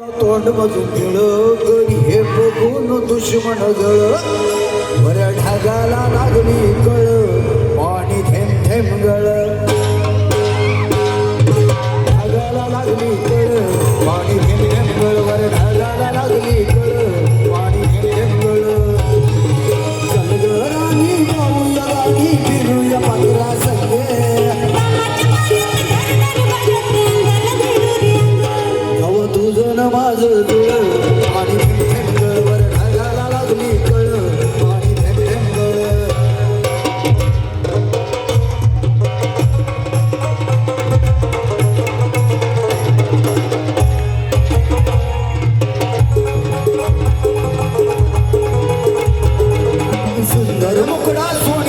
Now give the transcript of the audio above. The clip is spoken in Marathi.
तोंड मजून गेळ कधी हे बघून दुश्मन गळ बऱ्या ढगाला लागली कळ पाणी थेंब थेंब गळ. ढगाला लागली कळ पाणी थेंब अंगण माझ तुळ. आणि थेंबर ढगाला लागली कळ. आणि सुंदर मुकडा सोन